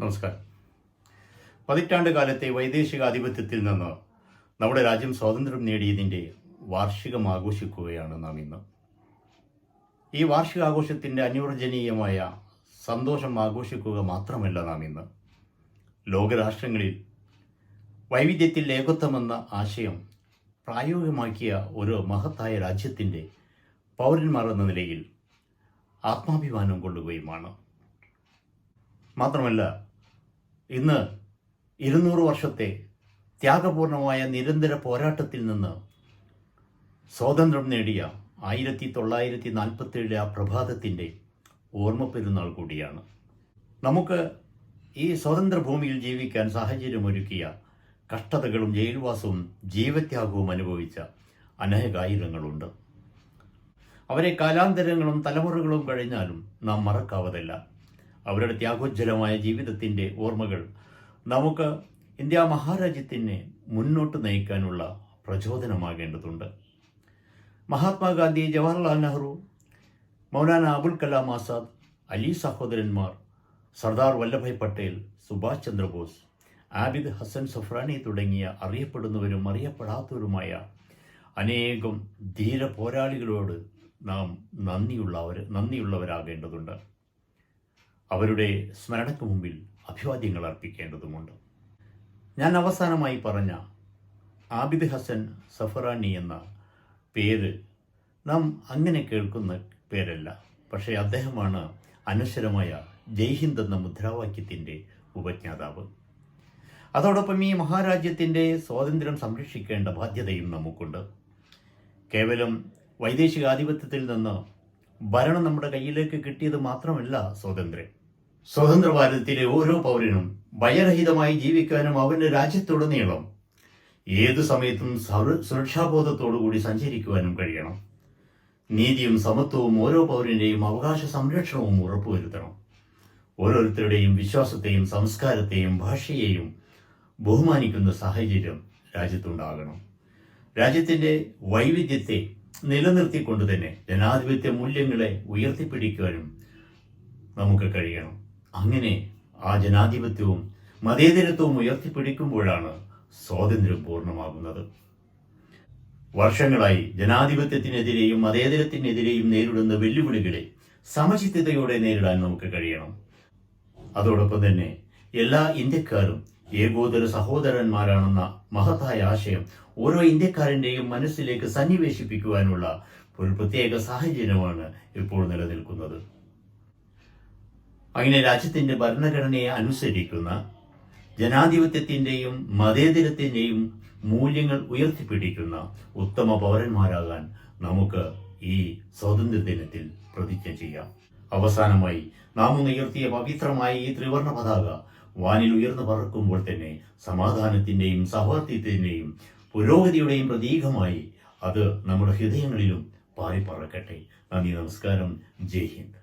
നമസ്കാരം. പതിറ്റാണ്ട് കാലത്തെ വൈദേശിക ആധിപത്യത്തിൽ നിന്ന് നമ്മുടെ രാജ്യം സ്വാതന്ത്ര്യം നേടിയതിന്റെ വാർഷികം ആഘോഷിക്കുകയാണ് നാം ഇന്ന്. ഈ വാർഷികാഘോഷത്തിന്റെ അനുവർജനീയമായ സന്തോഷം ആഘോഷിക്കുക മാത്രമല്ല നാം ഇന്ന്. ലോകരാഷ്ട്രങ്ങളിൽ വൈവിധ്യത്തിൽ ഏകത്വമെന്ന ആശയം പ്രായോഗികമാക്കിയ ഒരു മഹത്തായ രാജ്യത്തിന്റെ പൗരന്മാർ എന്ന നിലയിൽ ആത്മാഭിമാനം കൊള്ളുകയുമാണ്. മാത്രമല്ല ഇന്ന് ഇരുന്നൂറ് വർഷത്തെ ത്യാഗപൂർണമായ നിരന്തര പോരാട്ടത്തിൽ നിന്ന് സ്വാതന്ത്ര്യം നേടിയ ആയിരത്തി തൊള്ളായിരത്തി നാൽപ്പത്തേഴ് ആ പ്രഭാതത്തിന്റെ ഓർമ്മ പെരുന്നാൾ കൂടിയാണ്. നമുക്ക് ഈ സ്വതന്ത്ര ഭൂമിയിൽ ജീവിക്കാൻ സാഹചര്യമൊരുക്കിയ കഷ്ടതകളും ജയിൽവാസവും ജീവത്യാഗവും അനുഭവിച്ച അനേകായിരങ്ങളുണ്ട്. അവരെ കാലാന്തരങ്ങളും തലമുറകളും കഴിഞ്ഞാലും നാം മറക്കാവതല്ല. അവരുടെ ത്യാഗോജ്വലമായ ജീവിതത്തിന്റെ ഓർമ്മകൾ നമുക്ക് ഇന്ത്യ മഹാരാജ്യത്തിനെ മുന്നോട്ട് നയിക്കാനുള്ള പ്രചോദനമാകേണ്ടതുണ്ട്. മഹാത്മാഗാന്ധി ജവഹർലാൽ നെഹ്റു മൗലാന അബുൽ കലാം ആസാദ് അലി സഹോദരന്മാർ സർദാർ വല്ലഭായ് പട്ടേൽ സുഭാഷ് ചന്ദ്രബോസ് ആബിദ് ഹസൻ സഫ്രാനി തുടങ്ങിയ അറിയപ്പെടുന്നവരും അറിയപ്പെടാത്തവരുമായ അനേകം ധീര പോരാളികളോട് നാം നന്ദിയുള്ളവർ നന്ദിയുള്ളവരാകേണ്ടതുണ്ട്. അവരുടെ സ്മരണയ്ക്ക് മുമ്പിൽ അഭിവാദ്യങ്ങൾ അർപ്പിക്കേണ്ടതുമുണ്ട്. ഞാൻ അവസാനമായി പറഞ്ഞ ആബിദ് ഹസൻ സഫറാനി എന്ന പേര് നാം അങ്ങനെ കേൾക്കുന്ന പേരല്ല. പക്ഷേ അദ്ദേഹമാണ് അനശ്വരമായ ജയ്ഹിന്ദ് എന്ന മുദ്രാവാക്യത്തിന്റെ ഉപജ്ഞാതാവ്. അതോടൊപ്പം ഈ മഹാരാജ്യത്തിന്റെ സ്വാതന്ത്ര്യം സംരക്ഷിക്കേണ്ട ബാധ്യതയും നമുക്കുണ്ട്. കേവലം വൈദേശികാധിപത്യത്തിൽ നിന്ന് ഭരണം നമ്മുടെ കയ്യിലേക്ക് കിട്ടിയത് മാത്രമല്ല സ്വാതന്ത്ര്യം. സ്വതന്ത്ര ഭാരതത്തിലെ ഓരോ പൗരനും ഭയരഹിതമായി ജീവിക്കാനും അവന്റെ രാജ്യത്തുടനീളം ഏത് സമയത്തും സൗര- സുരക്ഷാബോധത്തോടുകൂടി സഞ്ചരിക്കുവാനും കഴിയണം. നീതിയും സമത്വവും ഓരോ പൗരന്റെയും അവകാശ സംരക്ഷണവും ഉറപ്പുവരുത്തണം. ഓരോരുത്തരുടെയും വിശ്വാസത്തെയും സംസ്കാരത്തെയും ഭാഷയെയും ബഹുമാനിക്കുന്ന സാഹചര്യം രാജ്യത്തുണ്ടാകണം. രാജ്യത്തിന്റെ വൈവിധ്യത്തെ നിലനിർത്തിക്കൊണ്ട് തന്നെ ജനാധിപത്യ മൂല്യങ്ങളെ ഉയർത്തിപ്പിടിക്കുവാനും നമുക്ക് കഴിയണം. അങ്ങനെ ആ ജനാധിപത്യവും മതേതരത്വവും ഉയർത്തിപ്പിടിക്കുമ്പോഴാണ് സ്വാതന്ത്ര്യം പൂർണമാകുന്നത്. വർഷങ്ങളായി ജനാധിപത്യത്തിനെതിരെയും മതേതരത്തിനെതിരെയും നേരിടുന്ന വെല്ലുവിളികളെ സമചിത്തതയോടെ നേരിടാൻ നമുക്ക് കഴിയണം. അതോടൊപ്പം തന്നെ എല്ലാ ഇന്ത്യക്കാരും ഏകോദര സഹോദരന്മാരാണെന്ന മഹത്തായ ആശയം ഓരോ ഇന്ത്യക്കാരന്റെയും മനസ്സിലേക്ക് സന്നിവേശിപ്പിക്കുവാനുള്ള ഒരു പ്രത്യേക സാഹചര്യമാണ് ഇപ്പോൾ നിലനിൽക്കുന്നത്. അങ്ങനെ രാജ്യത്തിന്റെ ഭരണഘടനയെ അനുസരിക്കുന്ന ജനാധിപത്യത്തിന്റെയും മതേതരത്തിന്റെയും മൂല്യങ്ങൾ ഉയർത്തിപ്പിടിക്കുന്ന ഉത്തമ പൗരന്മാരാകാൻ നമുക്ക് ഈ സ്വാതന്ത്ര്യ ദിനത്തിൽ പ്രതിജ്ഞ ചെയ്യാം. അവസാനമായി നാം ഉയർത്തിയ പവിത്രമായ ഈ ത്രിവർണ പതാക വാനിൽ ഉയർന്നു പറക്കുമ്പോൾ തന്നെ സമാധാനത്തിന്റെയും സൗഹാർദ്ദത്തിന്റെയും പുരോഗതിയുടെയും പ്രതീകമായി അത് നമ്മുടെ ഹൃദയങ്ങളിലും പാറിപ്പറക്കട്ടെ. നന്ദി നമസ്കാരം. ജയ് ഹിന്ദ്.